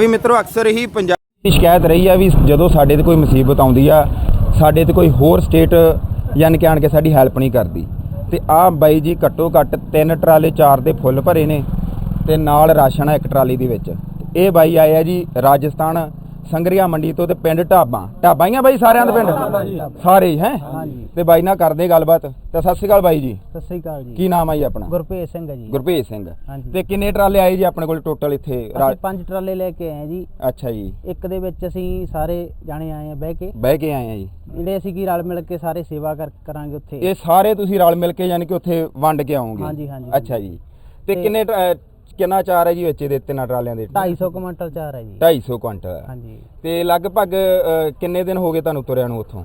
ਵੀ ਮਿੱਤਰੋ, ਅਕਸਰ ਹੀ ਪੰਜਾਬ ਦੀ ਸ਼ਿਕਾਇਤ ਰਹੀ ਆ ਵੀ ਜਦੋਂ ਸਾਡੇ ਤੇ ਕੋਈ ਮੁਸੀਬਤ ਆਉਂਦੀ ਆ, ਸਾਡੇ ਤੇ ਕੋਈ ਹੋਰ ਸਟੇਟ ਯਾਨੀ ਕਿ ਆਣ ਕੇ ਸਾਡੀ ਹੈਲਪ ਨਹੀਂ ਕਰਦੀ। ਤੇ ਆਹ ਬਾਈ ਜੀ ਘੱਟੋ ਘੱਟ ਤਿੰਨ ਟਰਾਲੇ ਚਾਰ ਦੇ ਫੁੱਲ ਭਰੇ ਨੇ ਤੇ ਨਾਲ ਰਾਸ਼ਨ ਆ ਇੱਕ ਟਰਾਲੀ ਦੇ ਵਿੱਚ। ਇਹ ਬਾਈ ਆਏ ਆ ਜੀ ਰਾਜਸਥਾਨ ਸੰਗਰੀਆ ਮੰਡੀ ਤੋਂ ਤੇ ਪਿੰਡ ਢਾਬਾਂ। ਢਾਬਾਂ ਹੀ ਆ ਬਾਈ ਸਾਰਿਆਂ ਦੇ ਪਿੰਡ? ਸਾਰੇ ਹੀ ਹਾਂਜੀ। ਤੇ ਬਾਈ ਨਾਲ ਕਰਦੇ ਗੱਲਬਾਤ। ਤੇ ਸਤਿ ਸ਼੍ਰੀ ਅਕਾਲ ਬਾਈ ਜੀ। ਸਤਿ ਸ੍ਰੀ ਅਕਾਲ ਜੀ। ਕੀ ਨਾਮ ਆ ਜੀ ਆਪਣਾ? ਗੁਰਪ੍ਰੀਤ ਸਿੰਘ ਹੈ ਜੀ। ਗੁਰਭੇਜ ਸਿੰਘ। ਹਾਂਜੀ। ਤੇ ਕਿੰਨੇ ਟਰਾਲੇ ਆਏ ਜੀ ਆਪਣੇ ਕੋਲ ਟੋਟਲ ਇੱਥੇ? ਅਸੀਂ ਪੰਜ ਟਰਾਲੇ ਲੈ ਕੇ ਆਏ ਜੀ। ਅੱਛਾ ਜੀ। ਇੱਕ ਦੇ ਵਿੱਚ ਅਸੀਂ ਸਾਰੇ ਜਾਣੇ ਆਏ ਆ ਬਹਿ ਕੇ। ਬਹਿ ਕੇ ਆਏ ਆ ਜੀ। ਜਿਹੜੇ ਅਸੀਂ ਕੀ ਰਲ ਮਿਲ ਕੇ ਸਾਰੇ ਸੇਵਾ ਕਰ ਕਰਾਂਗੇ ਉੱਥੇ। ਇਹ ਸਾਰੇ ਤੁਸੀਂ ਰਲ ਮਿਲ ਕੇ ਯਾਨੀ ਕਿ ਉੱਥੇ ਵੰਡ ਕੇ ਆਓਗੇ? ਹਾਂਜੀ, ਹਾਂਜੀ। ਅੱਛਾ ਜੀ। ਤੇ ਕਿੰਨੇ ਕਿੰਨਾ ਚਾਰ ਹੈ ਜੀ ਵਿੱਚ ਦੇ ਤਿੰਨਾਂ ਟਰਾਲਿਆਂ ਦੇ? 250 ਕੁਇੰਟਲ ਚਾਰ ਹੈ ਜੀ। 250 ਕੁਇੰਟਲ ਹਾਂਜੀ। ਤੇ ਲਗਭਗ ਕਿੰਨੇ ਦਿਨ ਹੋ ਗਏ ਤੁਹਾਨੂੰ ਤੁਰਿਆਂ ਨੂੰ ਉੱਥੋਂ?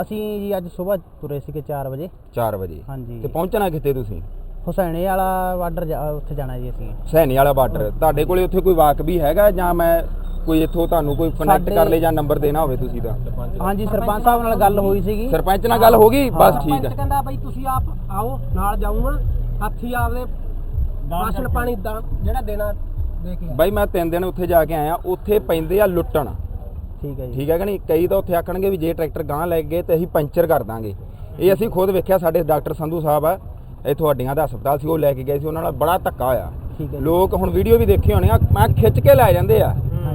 ਅਸੀਂ ਜੀ ਅੱਜ ਸਵੇਰ ਤੁਰੇ ਸੀਗੇ 4 ਵਜੇ। 4 ਵਜੇ। ਹਾਂਜੀ। ਤੇ ਪਹੁੰਚਣਾ ਕਿੱਥੇ ਤੁਸੀਂ? ਹੁਸੈਨੇ ਵਾਲਾ ਬਾਰਡਰ ਉੱਥੇ ਜਾਣਾ ਜੀ ਅਸੀਂ। ਸੈਣੀ ਵਾਲਾ ਬਾਰਡਰ। ਤੁਹਾਡੇ ਕੋਲੇ ਉੱਥੇ ਕੋਈ ਵਾਕ ਵੀ ਹੈਗਾ ਜਾਂ ਮੈਂ ਕੋਈ ਇੱਥੋਂ ਤੁਹਾਨੂੰ ਕੋਈ ਕਨੈਕਟ ਸਾਡੇ- ਕਰ ਲੇ ਜਾਂ ਨੰਬਰ ਦੇਣਾ ਹੋਵੇ ਤੁਸੀਂ ਤਾਂ ਹਾਂਜੀ ਸਰਪੰਚ ਸਾਹਿਬ ਨਾਲ ਗੱਲ ਹੋਈ ਸੀਗੀ। ਸਰਪੰਚ ਨਾਲ ਗੱਲ ਹੋ ਗਈ? ਬਸ ਠੀਕ ਹੈ। ਕਹਿੰਦਾ ਬਈ ਤੁਸੀਂ ਆਪ ਆਓ ਨਾਲ ਜਾਊਂਗਾ। ਹੱਥੀ ਆਪਦੇ ਰਾਸ਼ਨ ਪਾਣੀ ਦਾ ਜਿਹੜਾ ਦੇਣਾ ਦੇ ਕੇ ਬਾਈ ਮੈਂ ਤਿੰਨ ਦਿਨ ਉੱਥੇ ਜਾ ਕੇ ਆਇਆ ਉੱਥੇ ਪੈਂਦੇ ਆ ਲੁੱਟਣ। ਠੀਕ ਹੈ ਜੀ। ਠੀਕ ਹੈ ਕਿ ਨਹੀਂ? ਕਈ ਤਾਂ ਉੱਥੇ ਆਖਣਗੇ ਵੀ ਜੇ ਟਰੈਕਟਰ ਗਾਂ ਲੈ ਗਏ ਤੇ ਅਸੀਂ ਪੰਚਰ ਕਰ ਦਾਂਗੇ। ਇਹ ਅਸੀਂ ਖੁਦ ਵੇਖਿਆ ਸਾਡੇ ਡਾਕਟਰ ਸੰਧੂ ਸਾਹਿਬ ਆ ਇੱਥੋਂ ਹੱਡੀਆਂ ਦਾ ਹਸਪਤਾਲ ਸੀ ਉਹ ਲੈ ਕੇ ਗਏ ਸੀ ਉਹਨਾਂ ਨਾਲ ਬੜਾ ਧੱਕਾ ਹੋਇਆ। ਠੀਕ ਹੈ ਜੀ। ਲੋਕ ਹੁਣ ਵੀਡੀਓ ਵੀ ਦੇਖੀ ਹੋਣੀ ਆ ਮੈਂ ਖਿੱਚ ਕੇ ਲੈ ਜਾਂਦੇ ਆ।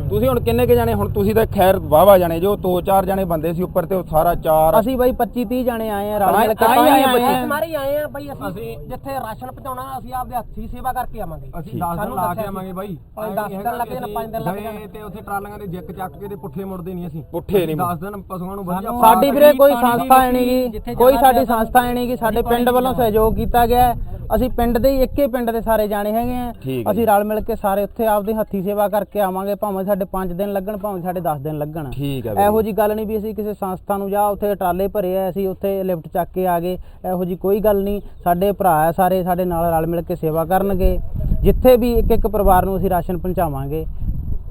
ਤੁਸੀਂ ਹੁਣ ਕਿੰਨੇ ਕੇ ਜਾਣੇ ਹੁਣ ਤੁਸੀਂ ਤਾਂ ਖੈਰ ਵਾਵਾ ਜਾਣੇ ਜੋ ਦੋ ਚਾਰ ਜਾਣੇ ਬੰਦੇ ਸੀ ਉੱਪਰ ਤੇ ਉਹ ਸਾਰਾ ਚਾਰ ਅਸੀਂ ਬਾਈ 25 30 ਜਾਣੇ ਆਏ ਆ ਰਲ ਮਿਲ ਕੇ ਆਏ ਆ ਆਏ। ਆ। ਮਾਰੇ ਆਏ ਆ ਬਈ ਅਸੀਂ ਜਿੱਥੇ ਰਾਸ਼ਨ ਪਹੁੰਚਾਉਣਾ ਅਸੀਂ ਆਪਦੇ ਹੱਥੀ ਸੇਵਾ ਕਰਕੇ ਆਵਾਂਗੇ। ਅਸੀਂ 10 ਦਿਨ ਲਾ ਕੇ ਆਵਾਂਗੇ ਬਾਈ। ਪੰਜ ਦਸ ਦਿਨ ਲੱਗੇ ਨੇ, ਪੰਜ ਦਿਨ ਲੱਗ ਜਾਣੇ। ਤੇ ਉੱਥੇ ਟਰਾਲੀਆਂ ਦੇ ਜਿੱਕ ਚੱਕ ਕੇ ਤੇ ਪੁੱਠੇ ਮੁੜਦੇ ਨਹੀਂ ਅਸੀਂ। ਪੁੱਠੇ ਨਹੀਂ 10 ਦਿਨ ਪਸ਼ੂਆਂ ਨੂੰ ਵਧੀਆ ਸਾਡੀ ਵੀਰੇ ਕੋਈ ਸੰਸਥਾ ਹੈ ਨਹੀਂ ਕੋਈ ਸਾਡੀ ਸੰਸਥਾ ਹੈ ਨਹੀਂ ਸਾਡੇ ਪਿੰਡ ਵੱਲੋਂ ਸਹਿਯੋਗ ਕੀਤਾ ਗਿਆ। ਅਸੀਂ ਪਿੰਡ ਦੇ ਇੱਕੇ ਪਿੰਡ ਦੇ ਸਾਰੇ ਜਾਣੇ ਹੈਗੇ ਆ। ਅਸੀਂ ਰਲ ਮਿਲ ਕੇ ਸਾਰੇ ਉੱਥੇ ਆਪਦੇ ਹੱਥੀ ਸੇਵਾ ਕਰਕੇ ਆਵਾਂਗੇ ਭਾਵੇਂ ਸਾਡੇ 5 ਦਿਨ ਲੱਗਣ ਭਾਵੇਂ ਸਾਡੇ 10 ਦਿਨ ਲੱਗਣ। ਠੀਕ ਹੈ ਵੀਰੇ। ਇਹੋ ਜੀ ਗੱਲ ਨਹੀਂ ਵੀ ਅਸੀਂ ਕਿਸੇ ਸੰਸਥਾ ਨੂੰ ਜਾ ਉੱਥੇ ਟਰਾਲੇ ਭਰੇ ਆ ਅਸੀਂ ਉੱਥੇ ਲਿਫਟ ਚੱਕ ਕੇ ਆ ਗਏ। ਇਹੋ ਜੀ ਕੋਈ ਗੱਲ ਨਹੀਂ ਸਾਡੇ ਭਰਾ ਆ ਸਾਰੇ ਸਾਡੇ ਨਾਲ ਰਲ ਮਿਲ ਕੇ ਸੇਵਾ ਕਰਨਗੇ। ਜਿੱਥੇ ਵੀ ਇੱਕ ਇੱਕ ਪਰਿਵਾਰ ਨੂੰ ਅਸੀਂ ਰਾਸ਼ਨ ਪਹੁੰਚਾਵਾਂਗੇ।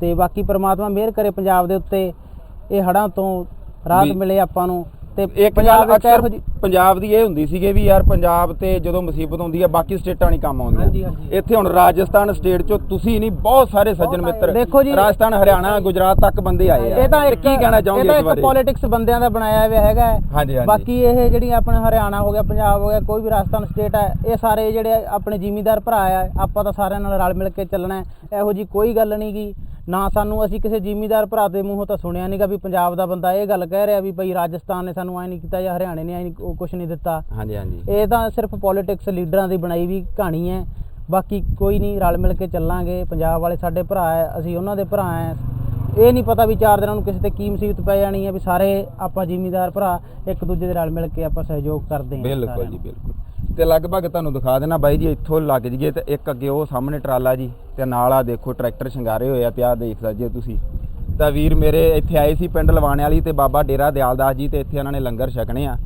ਤੇ ਬਾਕੀ ਪ੍ਰਮਾਤਮਾ ਮਿਹਰ ਕਰੇ ਪੰਜਾਬ ਦੇ ਉੱਤੇ। ਇਹ ਹੜ੍ਹਾਂ ਤੋਂ ਰਾਹਤ ਵੀ- ਮਿਲੇ ਆਪਾਂ ਨੂੰ। ਤੇ ਇੱਕ ਪੰਜਾਬ ਗੱਲ ਇਹੋ ਅਕਸਰ ਪੰਜਾਬ ਦੀ ਇਹ ਹੁੰਦੀ ਸੀਗੀ ਵੀ ਯਾਰ ਪੰਜਾਬ ਤੇ ਜਦੋਂ ਮੁਸੀਬਤ ਹੁੰਦੀ ਹੈ ਬਾਕੀ ਸਟੇਟਾਂ ਨਹੀਂ ਕੰਮ ਆਉਂਦੀਆਂ। ਇੱਥੇ ਹੁਣ ਰਾਜਸਥਾਨ ਸਟੇਟ ਚੋਂ ਤੁਸੀਂ ਨਹੀਂ ਬਹੁਤ ਸਾਰੇ ਸੱਜਣ ਮਿੱਤਰ ਰਾਜਸਥਾਨ ਹਰਿਆਣਾ ਗੁਜਰਾਤ ਤੱਕ ਬੰਦੇ ਆਏ ਆ। ਇਹ ਤਾਂ ਤੇ ਇੱਕ ਕੀ ਕਹਿਣਾ ਇਹ ਤਾਂ ਇਸ ਇੱਕ ਬਾਰੇ? ਪੋਲਿਟਿਕਸ ਬੰਦਿਆਂ ਦਾ ਬਣਾਇਆ ਹੋਇਆ ਹੈਗਾ। ਬਾਕੀ ਇਹ ਜਿਹੜੀਆਂ ਆਪਣੇ ਹਰਿਆਣਾ ਹੋ ਗਿਆ ਪੰਜਾਬ ਹੋ ਗਿਆ ਕੋਈ ਵੀ ਰਾਜਸਥਾਨ ਸਟੇਟ ਹੈ ਇਹ ਸਾਰੇ ਜਿਹੜੇ ਆਪਣੇ ਜ਼ਿਮੀਂਦਾਰ ਭਰਾ ਆ ਆਪਾਂ ਤਾਂ ਸਾਰਿਆਂ ਨਾਲ ਰਲ ਮਿਲ ਕੇ ਚੱਲਣਾ ਹੈ। ਇਹੋ ਜੀ ਕੋਈ ਗੱਲ ਨਹੀਂ ਗੀ। ਨਾ ਸਾਨੂੰ ਅਸੀਂ ਕਿਸੇ ਜ਼ਿਮੀਂਦਾਰ ਭਰਾ ਦੇ ਮੂੰਹੋਂ ਤਾਂ ਸੁਣਿਆ ਨਹੀਂਗਾ ਵੀ ਪੰਜਾਬ ਦਾ ਬੰਦਾ ਇਹ ਗੱਲ ਕਹਿ ਰਿਹਾ ਵੀ ਭਈ ਰਾਜਸਥਾਨ ਨੇ ਸਾਨੂੰ ਐ ਨਹੀਂ ਕੀਤਾ ਜਾਂ ਹਰਿਆਣੇ ਨੇ ਐ ਕੁਝ ਨਹੀਂ ਦਿੱਤਾ। ਹਾਂਜੀ ਹਾਂਜੀ। ਇਹ ਤਾਂ ਸਿਰਫ ਪੋਲਿਟਿਕਸ ਲੀਡਰਾਂ ਦੀ ਬਣਾਈ ਵੀ ਕਹਾਣੀ ਹੈ। ਬਾਕੀ ਕੋਈ ਨਹੀਂ ਰਲ ਮਿਲ ਕੇ ਚੱਲਾਂਗੇ। ਪੰਜਾਬ ਵਾਲੇ ਸਾਡੇ ਭਰਾ ਹੈ ਅਸੀਂ ਉਹਨਾਂ ਦੇ ਭਰਾ ਹੈ। ਇਹ ਨਹੀਂ ਪਤਾ ਵੀ ਚਾਰ ਦਿਨਾਂ ਨੂੰ ਕਿਸੇ ਤੇ ਕੀ ਮੁਸੀਬਤ ਪੈ ਜਾਣੀ ਹੈ ਵੀ ਸਾਰੇ ਆਪਾਂ ਜ਼ਿਮੀਂਦਾਰ ਭਰਾ ਇੱਕ ਦੂਜੇ ਦੇ ਰਲ ਮਿਲ ਕੇ ਆਪਾਂ ਸਹਿਯੋਗ ਕਰਦੇ ਹਾਂ। ਬਿਲਕੁਲ ਜੀ। ਬਿਲਕੁਲ। ਤੇ ਲਗਭਗ ਤੁਹਾਨੂੰ ਦਿਖਾ ਦੇਣਾ ਬਾਈ ਜੀ, ਇੱਥੋਂ ਲੱਗ ਜੀਏ ਤੇ ਇੱਕ ਅੱਗੇ ਉਹ ਸਾਹਮਣੇ ਟਰਾਲਾ ਜੀ, ਤੇ ਨਾਲ ਆ ਦੇਖੋ ਟਰੈਕਟਰ ਸ਼ਿੰਗਾਰੇ ਹੋਏ ਆ ਤੇ ਆ ਦੇਖ ਸਕਦੇ ਤੁਸੀਂ। ਤਾਂ ਵੀਰ ਮੇਰੇ ਇੱਥੇ ਆਏ ਸੀ ਪਿੰਡ ਲਵਾਣੇ ਵਾਲੀ ਤੇ ਬਾਬਾ ਡੇਰਾ ਦਿਆਲਦਾਸ ਜੀ ਤੇ ਇੱਥੇ ਉਹਨਾਂ ਨੇ ਲੰਗਰ ਛਕਣੇ ਆ।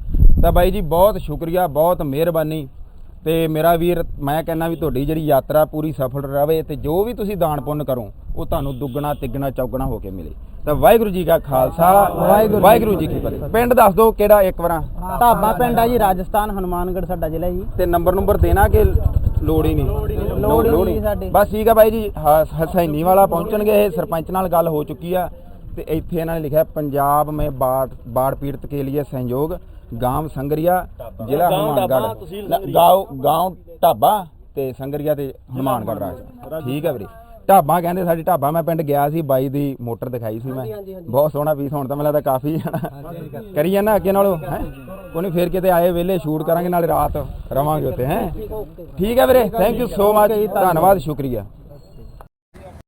ਤਾਂ ਬਾਈ ਜੀ, ਬਹੁਤ ਸ਼ੁਕਰੀਆ, ਬਹੁਤ ਮਿਹਰਬਾਨੀ। ਤੇ ਮੇਰਾ ਵੀਰ ਮੈਂ ਕਹਿੰਦਾ ਵੀ ਤੁਹਾਡੀ ਜਿਹੜੀ ਯਾਤਰਾ ਪੂਰੀ ਸਫਲ ਰਵੇ ਤੇ ਜੋ ਵੀ ਤੁਸੀਂ ਦਾਨ ਪੁੰਨ ਕਰੋ ਉਹ ਤੁਹਾਨੂੰ ਦੁੱਗਣਾ ਤਿੱਗਣਾ ਚੌਗਣਾ ਹੋ ਕੇ ਮਿਲੇ। ਤਾਂ ਵਾਹਿਗੁਰੂ ਜੀ ਕਾ ਖਾਲਸਾ ਵਾਹਿਗੁਰੂ ਜੀ ਕੀ ਫਤਿਹ। ਪਿੰਡ ਦੱਸ ਦਿਓ ਕਿਹੜਾ ਇੱਕ ਵਾਰਾਂ? ਢਾਬਾ ਪਿੰਡ ਆ ਜੀ ਰਾਜਸਥਾਨ ਹਨੂਮਾਨਗੜ੍ਹ ਸਾਡਾ ਜ਼ਿਲ੍ਹਾ ਜੀ। ਤੇ ਨੰਬਰ ਨੰਬਰ ਦੇਣਾ ਕਿ ਲੋੜ ਹੀ ਨਹੀਂ? ਲੋੜ ਹੀ ਨਹੀਂ ਸਾਡੀ। ਬਸ ਠੀਕ ਆ ਬਾਈ ਜੀ ਹਸੈਨੀ ਵਾਲਾ ਪਹੁੰਚਣਗੇ ਇਹ ਸਰਪੰਚ ਨਾਲ ਗੱਲ ਹੋ ਚੁੱਕੀ ਆ। ਤੇ ਇੱਥੇ ਇਹਨਾਂ ਨੇ ਲਿਖਿਆ ਪੰਜਾਬ ਮੇ ਬਾੜ ਬਾੜ ਪੀੜਤ ਕੇ ਲਈ ਸਹਿਯੋਗ ਗਾਂਵ ਸੰਗਰੀਆ ਜ਼ਿਲ੍ਹਾ ਹਨੂਮਾਨਗੜ੍ਹ। ਗਾਉ ਗਾਉ ਢਾਬਾ ਤੇ ਸੰਗਰੀਆ ਤੇ ਹਨੂਮਾਨਗੜ੍ਹ ਰਾਜ। ਠੀਕ ਹੈ ਵੀਰੇ। ਢਾਬਾ ਕਹਿੰਦੇ ਸਾਡੀ ਢਾਬਾ ਮੈਂ ਪਿੰਡ ਗਿਆ ਸੀ ਬਾਈ ਦੀ ਮੋਟਰ ਦਿਖਾਈ ਸੀ ਮੈਂ। ਬਹੁਤ ਸੋਹਣਾ ਪੀਸ ਹੁਣ ਤਾਂ ਮੈਨੂੰ ਲੱਗਦਾ ਕਾਫੀ ਕਰੀ ਜਾਂਦਾ ਅੱਗੇ ਨਾਲੋਂ ਹੈ? ਕੋਈ ਫੇਰ ਕਿਤੇ ਆਏ ਵੇਲੇ ਸ਼ੂਟ ਕਰਾਂਗੇ ਨਾਲੇ ਰਾਤ ਰਵਾਂਗੇ ਉੱਤੇ ਹੈ? ਠੀਕ ਹੈ ਵੀਰੇ। ਥੈਂਕ ਯੂ ਸੋ ਮਚ ਧੰਨਵਾਦ ਸ਼ੁਕਰੀਆ।